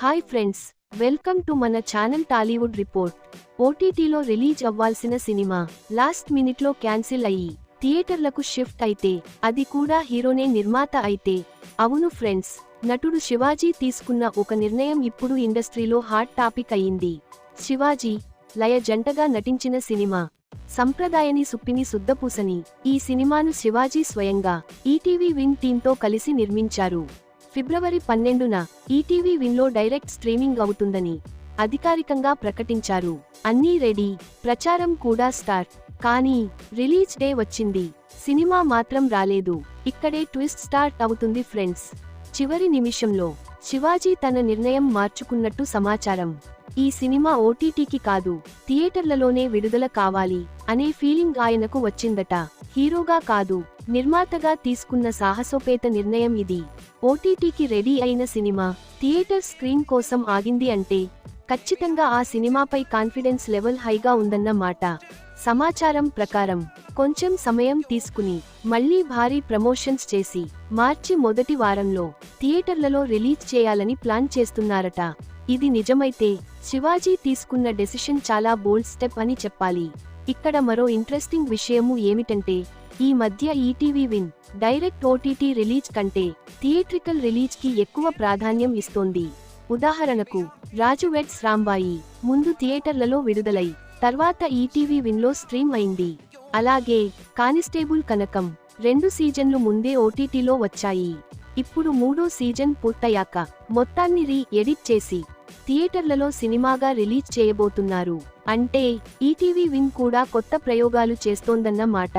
Hi friends welcome to మన channel Tollywood report. ఓటీటీలో release అవ్వాల్సిన సినిమా లాస్ట్ మినిట్లో క్యాన్సిల్ అయ్యి థియేటర్లకు షిఫ్ట్ అయితే అది కూడా హీరోనే నిర్మాత అయితే. అవును ఫ్రెండ్స్ నటుడు శివాజీ తీసుకున్న ఒక నిర్ణయం ఇప్పుడు ఇండస్ట్రీలో హాట్ టాపిక్ అయింది శివాజీ లయ జంటగా నటించిన సినిమా. సంప్రదాయని సుప్పిని శుద్ధపూసని ఈ సినిమాను శివాజీ స్వయంగా ఈటీవీ విన్ టీంతో కలిసి నిర్మించారు. ఫిబ్రవరి పన్నెండున ఈటీవీ విన్లో డైరెక్ట్ స్ట్రీమింగ్ అవుతుందని అధికారికంగా ప్రకటించారు. అన్నీ రెడీ ప్రచారం కూడా స్టార్ట్. కానీ రిలీజ్ డే వచ్చింది. సినిమా మాత్రం రాలేదు. ఇక్కడే ట్విస్ట్ స్టార్ట్ అవుతుంది ఫ్రెండ్స్. చివరి నిమిషంలో శివాజీ తన నిర్ణయం మార్చుకున్నట్టు సమాచారం. ఈ సినిమా ఓటీటీకి కాదు థియేటర్లలోనే విడుదల కావాలి. అనే ఫీలింగ్ ఆయనకు వచ్చిందట. హీరోగా కాదు నిర్మాతగా తీసుకున్న సాహసోపేత నిర్ణయం ఇది. ఓటీటీకి రెడీ అయిన సినిమా థియేటర్ స్క్రీన్ కోసం ఆగింది అంటే ఖచ్చితంగా ఆ సినిమాపై కాన్ఫిడెన్స్ లెవెల్ హైగా ఉందన్న మాట. సమాచారం ప్రకారం కొంచెం సమయం తీసుకుని మళ్ళీ భారీ ప్రమోషన్స్ చేసి మార్చి మొదటి వారంలో థియేటర్లలో రిలీజ్ చేయాలని ప్లాన్ చేస్తున్నారట. ఇది నిజమైతే శివాజీ తీసుకున్న డెసిషన్ చాలా బోల్డ్ స్టెప్ అని చెప్పాలి. ఇక్కడ మరో ఇంట్రెస్టింగ్ విషయము ఏమిటంటే ఈ మధ్య ETV win direct OTT release కంటే థియేట్రికల్ రిలీజ్కి ఎక్కువ ప్రాధాన్యం ఇస్తోంది. ఉదాహరణకు రాజు వెడ్స్ రాంబాయి ముందు థియేటర్లలో విడుదలై తర్వాత ఈటీవీ విన్లో స్ట్రీమ్ అయింది. అలాగే కానిస్టేబుల్ కనకం రెండు సీజన్లు ముందే ఓటీటీలో వచ్చాయి. ఇప్పుడు మూడో సీజన్ పూర్తయ్యాక మొత్తాన్ని రీ ఎడిట్ చేసి థియేటర్లలో సినిమాగా రిలీజ్ చేయబోతున్నారు. అంటే ఈటీవీ విన్ కూడా కొత్త ప్రయోగాలు చేస్తోందన్న మాట.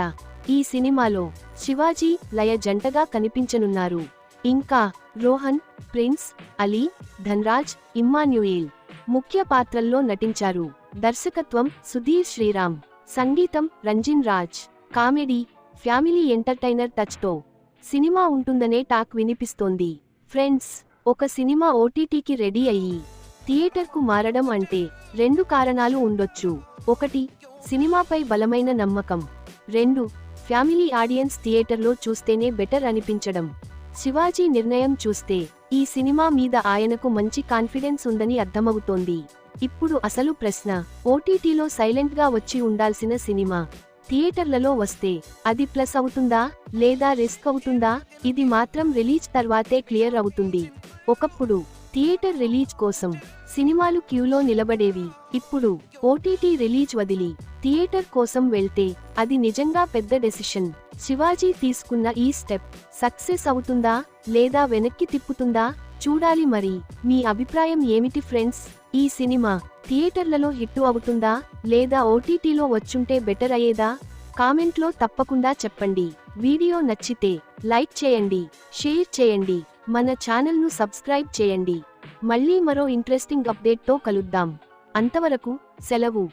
ఈ సినిమాలో శివాజీ లయ జంటగా కనిపించనున్నారు. ఇంకా రోహన్ ప్రిన్స్ అలీ ధన్రాజ్ ఇమ్మాన్యుయేల్ ముఖ్య పాత్రల్లో నటించారు. దర్శకత్వం సుధీర్ శ్రీరామ్ సంగీతం Ranjin Raj comedy family entertainer టచ్తో cinema ఉంటుందనే టాక్ వినిపిస్తోంది. ఫ్రెండ్స్ ఒక సినిమా ఓటీటీకి రెడీ అయ్యి థియేటర్కు మారడం అంటే రెండు కారణాలు ఉండొచ్చు. ఒకటి సినిమాపై బలమైన నమ్మకం. రెండు ఫ్యామిలీ ఆడియన్స్ థియేటర్లో చూస్తేనే బెటర్ అనిపించడం. శివాజీ నిర్ణయం చూస్తే ఈ సినిమా మీద ఆయనకు మంచి కాన్ఫిడెన్స్ ఉందని అర్థమవుతోంది. ఇప్పుడు అసలు ప్రశ్న ఓటీటీలో సైలెంట్గా వచ్చి ఉండాల్సిన సినిమా థియేటర్లలో వస్తే అది ప్లస్ అవుతుందా లేదా రిస్క్ అవుతుందా ఇది మాత్రం రిలీజ్ తర్వాతే క్లియర్ అవుతుంది. ఒకప్పుడు థియేటర్ రిలీజ్ కోసం సినిమాలు క్యూలో నిలబడేవి. ఇప్పుడు ఓటీటీ రిలీజ్ వదిలి థియేటర్ కోసం వెళ్తే అది నిజంగా పెద్ద డెసిషన్. శివాజీ తీసుకున్న ఈ స్టెప్ సక్సెస్ అవుతుందా? లేదా వెనక్కి తిప్పుతుందా? చూడాలి మరి. మీ అభిప్రాయం ఏమిటి ఫ్రెండ్స్? ఈ సినిమా థియేటర్లలో హిట్టు అవుతుందా? లేదా ఓటీటీలో వచ్చుంటే బెటర్ అయ్యేదా? కామెంట్లో తప్పకుండా చెప్పండి. వీడియో నచ్చితే లైక్ చేయండి షేర్ చేయండి. మన ఛానల్ను సబ్స్క్రైబ్ చేయండి. మళ్ళీ మరో ఇంట్రెస్టింగ్ అప్డేట్తో కలుద్దాం. అంతవరకు సెలవు.